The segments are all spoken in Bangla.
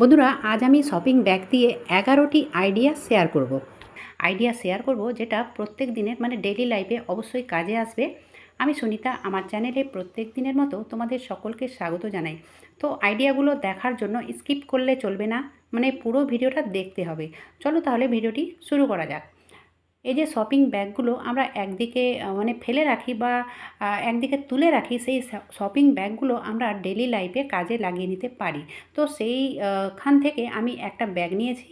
বন্ধুরা, আজ আমি শপিং ব্যাগ দিয়ে এগারোটি আইডিয়া শেয়ার করব। আইডিয়া শেয়ার করব যেটা প্রত্যেক দিনের মানে ডেলি লাইফে অবশ্যই কাজে আসবে। আমি সুনিতা, আমার চ্যানেলে প্রত্যেক দিনের মতো তোমাদের সকলকে স্বাগত জানাই। তো আইডিয়াগুলো দেখার জন্য স্কিপ করলে চলবে না মানে পুরো ভিডিওটা দেখতে হবে। চলো তাহলে ভিডিওটি শুরু করা যাক। এই যে শপিং ব্যাগগুলো আমরা একদিকে মানে ফেলে রাখি বা একদিকে তুলে রাখি, সেই শপিং ব্যাগগুলো আমরা ডেলি লাইফে কাজে লাগিয়ে নিতে পারি। তো সেই খান থেকে আমি একটা ব্যাগ নিয়েছি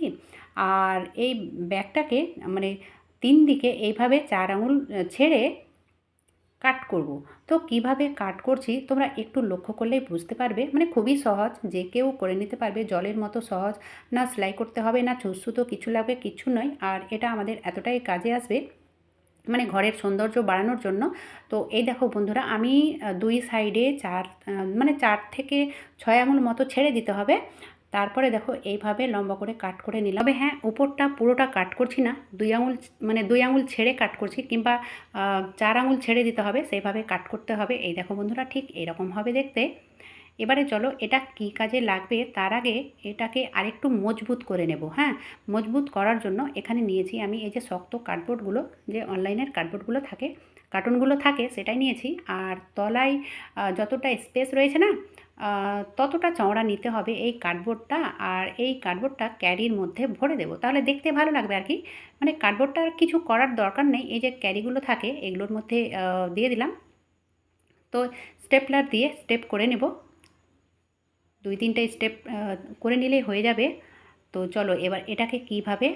আর এই ব্যাগটাকে মানে তিন দিকে এইভাবে চার আঙুল ছেড়ে কাট করব। তো কীভাবে কাট করছি তোমরা একটু লক্ষ্য করলেই বুঝতে পারবে। মানে খুবই সহজ, যে কেউ করে নিতে পারবে, জলের মতো সহজ। না সেলাই করতে হবে, না ছুঁচু কিছু লাগবে, কিছু নয়। আর এটা আমাদের এতটাই কাজে আসবে মানে ঘরের সৌন্দর্য বাড়ানোর জন্য। তো এই দেখো বন্ধুরা, আমি দুই সাইডে চার মানে চার থেকে ছয় আঙুল মতো ছেড়ে দিতে হবে। তারপরে দেখো এইভাবে লম্বা করে কাট করে নিলাম। তবে হ্যাঁ উপরটা পুরোটা কাট করছি না। দুই আঙুল মানে দুই আঙুল ছেড়ে কাট করছি কিংবা চার আঙুল ছেড়ে দিতে হবে, সেইভাবে কাট করতে হবে। এই দেখো বন্ধুরা, ঠিক এরকম হবে দেখতে। এবারে চলো, এটা কী কাজে লাগবে? তার আগে এটাকে আরেকটু মজবুত করে নেব হ্যাঁ? মজবুত করার জন্য এখানে নিয়েছি আমি এই যে শক্ত কার্ডবোর্ডগুলো, যে অনলাইনের কার্ডবোর্ডগুলো থাকে, কার্টুনগুলো থাকে, সেটাই নিয়েছি। আর তলায় যতটা স্পেস রয়েছে না ততটা চওড়া নিতে হবে এই কার্ডবোর্ডটা আর এই কার্ডবোর্ডটা ক্যারির মধ্যে ভরে দেবো। তাহলে দেখতে ভালো লাগবে আর কি। মানে কার্ডবোর্ডটা কিছু করার দরকার নেই। এই যে ক্যারিগুলো থাকে, এগুলোর মধ্যে দিয়ে দিলাম। তো স্টেপলার দিয়ে স্টেপ করে নেব। দুই তিনটে স্টেপ করে নিলেই হয়ে যাবে। তো চলো এবার এটাকে কীভাবে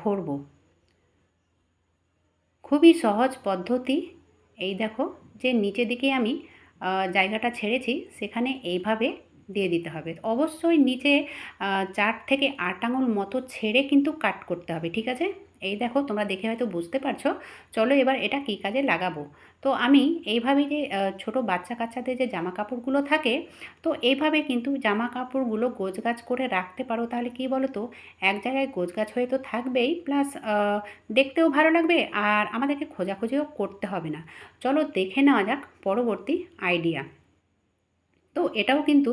ভরবো? খুবই সহজ পদ্ধতি। এই দেখো, যে নিচে দিকে আমি জায়গাটা ছেড়েছি, সেখানে এইভাবে দিয়ে দিতে হবে। অবশ্যই নিচে চার থেকে আট আঙুল মতো ছেড়ে কিন্তু কাট করতে হবে, ঠিক আছে? এই দেখো, তোমরা দেখে হয়তো বুঝতে পারছ। চলো এবার এটা কী কাজে লাগাবো? তো আমি এইভাবে যে ছোট বাচ্চা কাচ্চাদের যে জামা কাপড়গুলো থাকে, তো এইভাবে কিন্তু জামা কাপড়গুলো গোছগাছ করে রাখতে পারো। তাহলে কি বলো তো এক জায়গায় গোছগাছ হয়ে তো থাকবেই, প্লাস দেখতেও ভালো লাগবে আর আমাদেরকে খোঁজাখুঁজিও করতে হবে না। চলো দেখে নেওয়া যাক পরবর্তী আইডিয়া। তো এটাও কিন্তু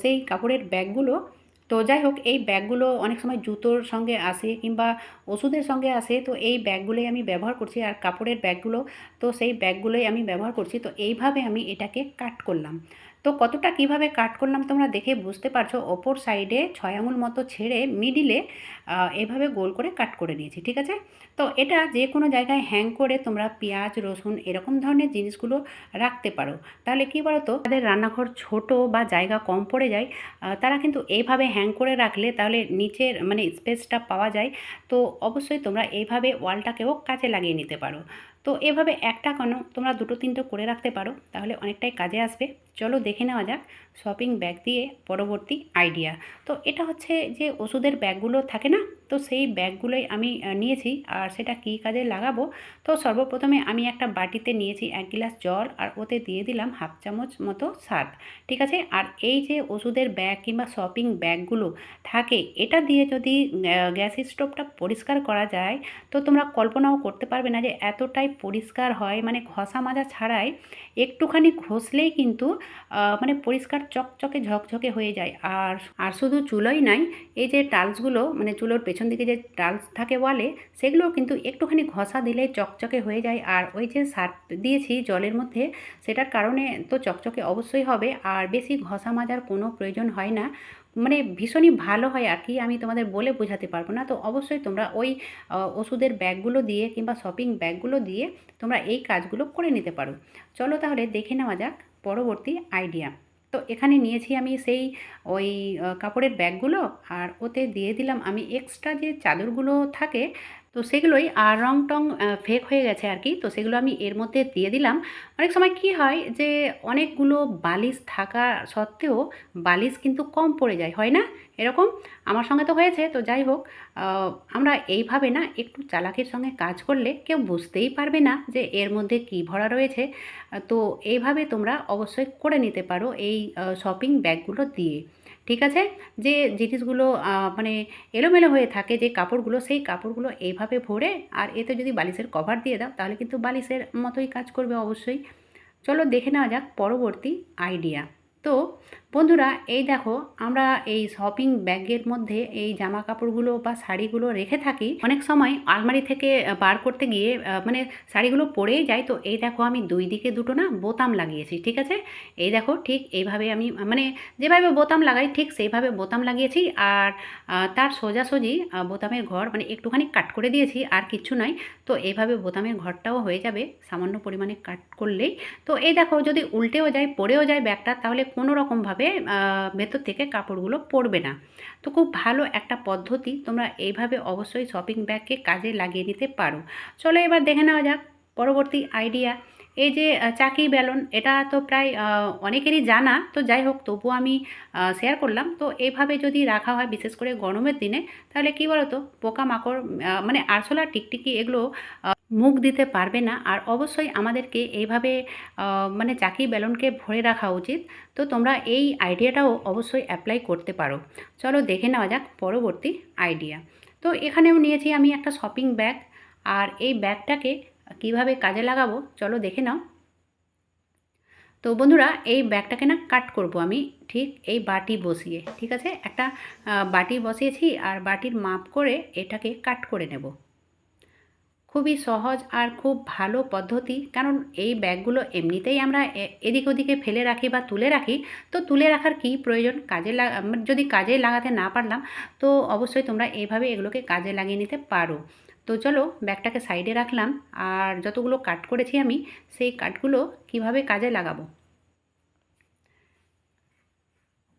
সেই কাপড়ের ব্যাগগুলো তো যাই হোক, এই ব্যাগগুলো অনেক সময় জুতোর সঙ্গে আসে কিংবা ওষুধের সঙ্গে আসে, তো এই ব্যাগগুলোই আমি ব্যবহার করছি। আর কাপড়ের ব্যাগগুলো, তো সেই ব্যাগগুলোই আমি ব্যবহার করছি। তো এইভাবে আমি এটাকে কাট করলাম। তো কতটা কীভাবে কাট করলাম তোমরা দেখে বুঝতে পারছ। ওপর সাইডে ছয় আঙুল মতো ছেড়ে মিডিলে এভাবে গোল করে কাট করে নিয়েছি, ঠিক আছে? তো এটা যে কোনো জায়গায় হ্যাং করে তোমরা পেঁয়াজ, রসুন এরকম ধরনের জিনিসগুলো রাখতে পারো। তাহলে কি বলো তো তাদের রান্নাঘর ছোট বা জায়গা কম পড়ে যায় তারা কিন্তু এইভাবে হ্যাং করে রাখলে তাহলে নিচের মানে স্পেসটা পাওয়া যায়। তো অবশ্যই তোমরা এইভাবে ওয়ালটাকেও কাজে লাগিয়ে নিতে পারো। তো এভাবে একটা কেন তোমরা দুটো তিনটে করে রাখতে পারো, তাহলে অনেকটাই কাজে আসবে। চলো দেখে নেওয়া যাক শপিং ব্যাগ দিয়ে পরবর্তী আইডিয়া তো এটা হচ্ছে যে ওষুধের ব্যাগগুলো থাকে না, তো সেই ব্যাগগুলোই আমি নিয়েছি আর সেটা কী কাজে লাগাবো? তো সর্বপ্রথমে আমি একটা বাটিতে নিয়েছি এক গ্লাস জল আর ওতে দিয়ে দিলাম হাফ চামচ মতো সার্ফ ঠিক আছে? আর এই যে ওষুধের ব্যাগ কিংবা শপিং ব্যাগগুলো থাকে, এটা দিয়ে যদি গ্যাস স্টোভটা পরিষ্কার করা যায়, তো তোমরা কল্পনাও করতে পারবে না যে এতটাই পরিষ্কার হয় মানে ঘষা মাজা ছাড়াই একটুখানি ঘষলেই কিন্তু মানে পরিষ্কার চকচকে ঝকঝকে হয়ে যায়। আর আর শুধু চুলোই নাই, এই যে টালসগুলো মানে চুলোর পেছন দিকে যে টালস থাকে ওয়ালে সেগুলো কিন্তু একটুখানি ঘষা দিলে চকচকে হয়ে যায়। আর ওই যে সার্ফ দিয়েছি জলের মধ্যে, সেটার কারণে তো চকচকে অবশ্যই হবে। আর বেশি ঘষা মাজার কোনো প্রয়োজন হয় না। মানে ভীষণই ভালো হয় আর কি, আমি তোমাদের বলে বোঝাতে পারব না। তো অবশ্যই তোমরা ওই ওষুধের ব্যাগগুলো দিয়ে কিংবা শপিং ব্যাগগুলো দিয়ে তোমরা এই কাজগুলো করে নিতে পারো। চলো তাহলে দেখে নেওয়া যাক পরবর্তী আইডিয়া তো এখানে নিয়েছি আমি সেই ওই কাপড়ের ব্যাগগুলো, আর ওতে দিয়ে দিলাম আমি এক্সট্রা যে চাদরগুলো থাকে তো সেগুলোই আর রং টং ফেক হয়ে গেছে আর কি। তো সেগুলো আমি এর মধ্যে দিয়ে দিলাম। অনেক সময় কি হয় যে, অনেকগুলো বালিশ থাকা সত্ত্বেও বালিশ কিন্তু কম পড়ে যায়, হয় না? এরকম? আমার সঙ্গে তো হয়েছে, তো যাই হোক আমরা এইভাবে না একটু চালাকির সঙ্গে কাজ করলে কেউ বুঝতেই পারবে না যে এর মধ্যে কী ভরা রয়েছে। তো এইভাবে তোমরা অবশ্যই করে নিতে পারো এই শপিং ব্যাগগুলো দিয়ে। ঠিক আছে? যে জিনিসগুলো মানে এলোমেলো হয়ে থাকে যে কাপড়গুলো, সেই কাপড়গুলো এইভাবে ভরে আর এতে যদি বালিশের কভার দিয়ে দাও, তাহলে কিন্তু বালিশের মতোই কাজ করবে অবশ্যই। চলো দেখে নেওয়া যাক পরবর্তী আইডিয়া তো বন্ধুরা, এই দেখো, আমরা এই শপিং ব্যাগের মধ্যে এই জামা কাপড়গুলো বা শাড়িগুলো রেখে থাকি। অনেক সময় আলমারি থেকে বার করতে গিয়ে মানে শাড়িগুলো পরেই যায় তো, এই দেখো আমি দুই দিকে দুটো না বোতাম লাগিয়েছি, ঠিক আছে? এই দেখো, ঠিক এইভাবে আমি মানে যেভাবে বোতাম লাগাই, ঠিক সেইভাবে বোতাম লাগিয়েছি। আর তার সোজাসুজি বোতামের ঘর মানে একটুখানি কাট করে দিয়েছি, আর কিচ্ছু নয় তো এইভাবে বোতামের ঘরটাও হয়ে যাবে সামান্য পরিমাণে কাট করলেই। তো এই দেখো, যদি উল্টেও যায় পড়েও যায় ব্যাগটা, তাহলে কোনো রকমভাবে আহ, ভেতর থেকে কাপড়গুলো পড়বে না। তো খুব ভালো একটা পদ্ধতি তোমরা এইভাবে অবশ্যই শপিং ব্যাগকে কাজে লাগিয়ে নিতে পারো। চলো এবার দেখে নেওয়া যাক পরবর্তী আইডিয়া এই যে চাকি বেলন এটা তো প্রায় অনেকেরই জানা। তো যাই হোক, তবুও আমি শেয়ার করলাম। তো এইভাবে যদি রাখা হয় বিশেষ করে গরমের দিনে, তাহলে কি বলো তো পোকামাকড় মানে আরশোলা টিকটিকি এগুলো মুখ দিতে পারবে না। আর অবশ্যই আমাদেরকে এইভাবে মানে চাকি বেলনকে ভরে রাখা উচিত। তো তোমরা এই আইডিয়াটাও অবশ্যই অ্যাপ্লাই করতে পারো। চলো দেখে নেওয়া যাক পরবর্তী আইডিয়া তো এখানেও নিয়েছি আমি একটা শপিং ব্যাগ আর এই ব্যাগটাকে কীভাবে কাজে লাগাবো? চলো দেখে নাও। তো বন্ধুরা, এই ব্যাগটাকে না কাট করব আমি, ঠিক এই বাটি বসিয়ে, ঠিক আছে? একটা বাটি বসিয়েছি আর বাটির মাপ করে এটাকে কাট করে নেব। খুবই সহজ আর খুব ভালো পদ্ধতি, কারণ এই ব্যাগগুলো এমনিতেই আমরা এদিক ওদিকে ফেলে রাখি বা তুলে রাখি, তো তুলে রাখার কী প্রয়োজন? কাজে যদি কাজে লাগাতে না পারলাম, তো অবশ্যই তোমরা এইভাবে এগুলোকে কাজে লাগিয়ে নিতে পারো। তো চলো ব্যাগটাকে সাইডে রাখলাম আর যতগুলো কাট করেছি আমি, সেই কাটগুলো কীভাবে কাজে লাগাবো?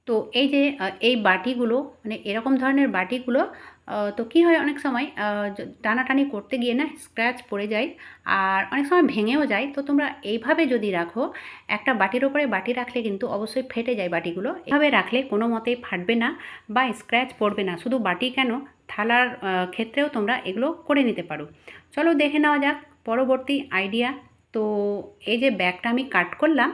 তো এই যে এই বাটিগুলো মানে এরকম ধরনের বাটিগুলো তো কী হয় অনেক সময় টানাটানি করতে গিয়ে না স্ক্র্যাচ পড়ে যায় আর অনেক সময় ভেঙেও যায়। তো তোমরা এইভাবে যদি রাখো, একটা বাটির ওপরে বাটি রাখলে কিন্তু অবশ্যই ফেটে যায় বাটিগুলো। এভাবে রাখলে কোনো মতেই ফাটবে না বা স্ক্র্যাচ পড়বে না। শুধু বাটি কেন? থালার ক্ষেত্রেও তোমরা এগুলো করে নিতে পারো। চলো দেখে নেওয়া যাক পরবর্তী আইডিয়া তো এই যে ব্যাগটা আমি কাট করলাম,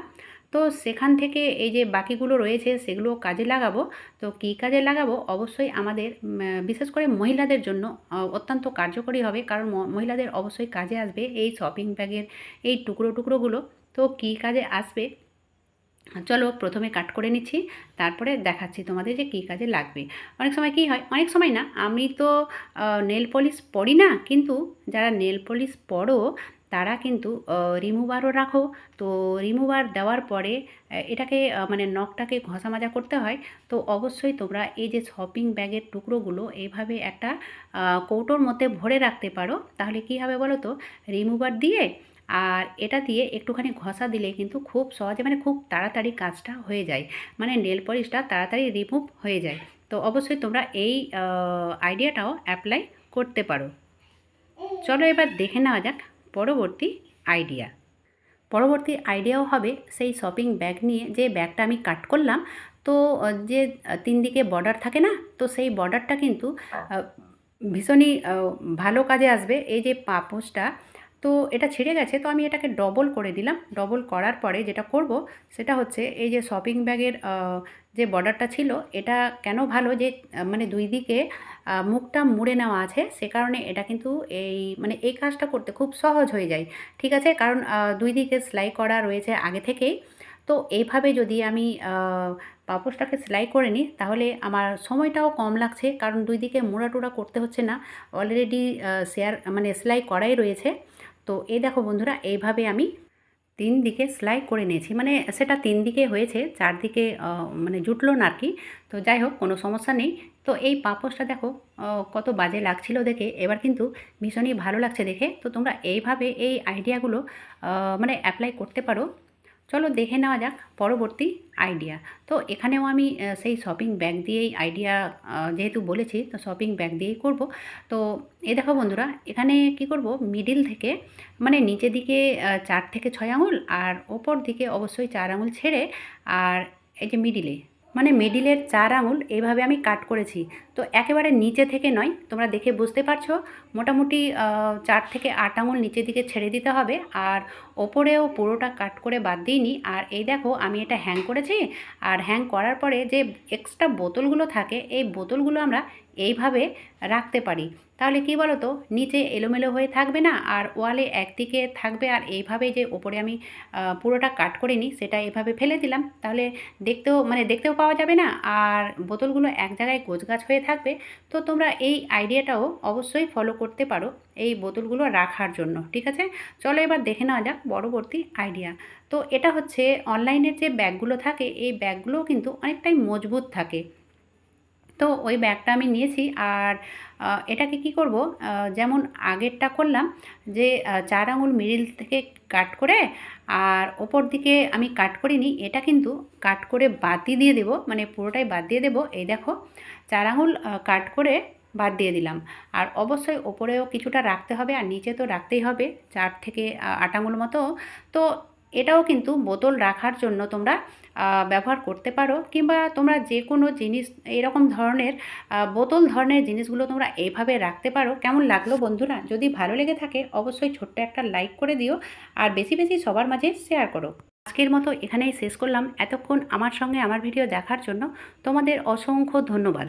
তো সেখান থেকে এই যে বাকিগুলো রয়েছে সেগুলো কাজে লাগাবো। তো কী কাজে লাগাবো? অবশ্যই আমাদের বিশেষ করে মহিলাদের জন্য অত্যন্ত কার্যকরী হবে। কারণ মহিলাদের অবশ্যই কাজে আসবে এই শপিং ব্যাগের এই টুকরো টুকরোগুলো। তো কী কাজে আসবে? চলো প্রথমে কাট করে নিচ্ছি, তারপরে দেখাচ্ছি তোমাদের যে কী কাজে লাগবে। অনেক সময় কী হয়, অনেক সময় না, আমি তো নেল পলিশ পরি না, কিন্তু যারা নেল পলিশ পরো, তারা কিন্তু রিমুভারও রাখো। তো রিমুভার দেওয়ার পরে এটাকে মানে নখটাকে ঘষা মাজা করতে হয়। তো অবশ্যই তোমরা এই যে শপিং ব্যাগের টুকরোগুলো এইভাবে একটা কৌটোর মধ্যে ভরে রাখতে পারো। তাহলে কী হবে বলো তো? রিমুভার দিয়ে আর এটা দিয়ে একটুখানি ঘষা দিলে কিন্তু খুব সহজে মানে খুব তাড়াতাড়ি কাজটা হয়ে যায়। মানে নেল পলিশটা তাড়াতাড়ি রিমুভ হয়ে যায়। তো অবশ্যই তোমরা এই আইডিয়াটাও অ্যাপ্লাই করতে পারো। চলো এবার দেখে নেওয়া যাক পরবর্তী আইডিয়া পরবর্তী আইডিয়াও হবে সেই শপিং ব্যাগ নিয়ে, যে ব্যাগটা আমি কাট করলাম। তো, যে তিন দিকে বর্ডার থাকে না, তো সেই বর্ডারটা কিন্তু ভীষণই ভালো কাজে আসবে। এই যে পাপোশটা তো এটা ছিঁড়ে গেছে, তো আমি এটাকে ডবল করে দিলাম। ডবল করার পরে যেটা করব, সেটা হচ্ছে এই যে শপিং ব্যাগের যে বর্ডারটা ছিল, এটা কেন ভালো যে মানে দুই দিকে মুখটা মুড়ে নেওয়া আছে, সে কারণে এটা কিন্তু এই মানে এই কাজটা করতে খুব সহজ হয়ে যায়। ঠিক আছে? কারণ দুই দিকে সেলাই করা রয়েছে আগে থেকেই। তো এইভাবে যদি আমি পাপোশটাকে সেলাই করে নিই, তাহলে আমার সময়টাও কম লাগছে। কারণ দুই দিকে মোড়া টোড়া করতে হচ্ছে না। অলরেডি শেয়ার মানে সেলাই করাই রয়েছে। তো এই দেখো বন্ধুরা, এইভাবে আমি তিন দিকে সেলাই করে নিয়েছি। মানে সেটা তিন দিকে হয়েছে চারদিকে মানে জুটলো না আর কি তো যাই হোক, কোনো সমস্যা নেই। তো এই পাপোসটা দেখো কত বাজে লাগছিল দেখে। এবার কিন্তু ভীষণই ভালো লাগছে দেখে। তো তোমরা এইভাবে এই আইডিয়াগুলো মানে অ্যাপ্লাই করতে পারো। চলো দেখে নেওয়া যাক পরবর্তী আইডিয়া তো এখানেও আমি সেই শপিং ব্যাগ দিয়েই আইডিয়া যেহেতু বলেছি, তো শপিং ব্যাগ দিয়েই করব। তো এ দেখো বন্ধুরা, এখানে কি করব? মিডিল থেকে মানে নিচে দিকে চার থেকে ছয় আঙুল আর ওপর দিকে অবশ্যই চার আঙুল ছেড়ে, আর এই যে মিডিলে মানে মিডিলের চার আঙুল এইভাবে আমি কাট করেছি। তো একেবারে নিচে থেকে নয়, তোমরা দেখে বুঝতে পারছ। মোটামুটি চার থেকে আট আঙুল নিচের দিকে ছেড়ে দিতে হবে। আর ওপরেও পুরোটা কাট করে বাদ দিইনি। আর এই দেখো, আমি এটা হ্যাং করেছি। আর হ্যাং করার পরে যে এক্সট্রা বোতলগুলো থাকে, এই বোতলগুলো আমরা এইভাবে রাখতে পারি। তাহলে কি বলো তো নিচে এলোমেলো হয়ে থাকবে না আর ওয়ালে একদিকে থাকবে আর এইভাবে যে ওপরে আমি পুরোটা কাট করে নিই, সেটা এভাবে ফেলে দিলাম। তাহলে দেখতেও মানে দেখতেও পাওয়া যাবে না আর বোতলগুলো এক জায়গায় গোছগাছ হয়ে থাকবে। তো তোমরা এই আইডিয়াটাও অবশ্যই ফলো করতে পারো এই বোতলগুলো রাখার জন্য, ঠিক আছে? চলো এবার দেখে নেওয়া যাক পরবর্তী আইডিয়া। তো এটা হচ্ছে, অনলাইনের যে ব্যাগগুলো থাকে, এই ব্যাগগুলোও কিন্তু অনেকটাই মজবুত থাকে। তো ওই ব্যাগটা আমি নিয়েছি আর এটাকে কি করব যেমন আগেরটা করলাম যে চার আঙুল মিডিল থেকে কাট করে আর ওপর দিকে আমি কাট করিনি, এটা কিন্তু কাট করে বাতি দিয়ে দেবো মানে পুরোটাই বাদ দিয়ে দেবো। এই দেখো, চার আঙুল কাট করে বাদ দিয়ে দিলাম। আর অবশ্যই ওপরেও কিছুটা রাখতে হবে আর নিচে তো রাখতেই হবে, চার থেকে আট আঙুল মতো। তো এটাও কিন্তু বোতল রাখার জন্য তোমরা ব্যবহার করতে পারো। কিংবা তোমরা যে কোনো জিনিস, এরকম ধরনের বোতল ধরনের জিনিসগুলো তোমরা এইভাবে রাখতে পারো। কেমন লাগল বন্ধুরা? যদি ভালো লেগে থাকে, অবশ্যই ছোট্ট একটা লাইক করে দিও। আর বেশি বেশি সবার মাঝে শেয়ার করো। আজকের মতো এখানেই শেষ করলাম। এতক্ষণ আমার সঙ্গে আমার ভিডিও দেখার জন্য তোমাদের অসংখ্য ধন্যবাদ।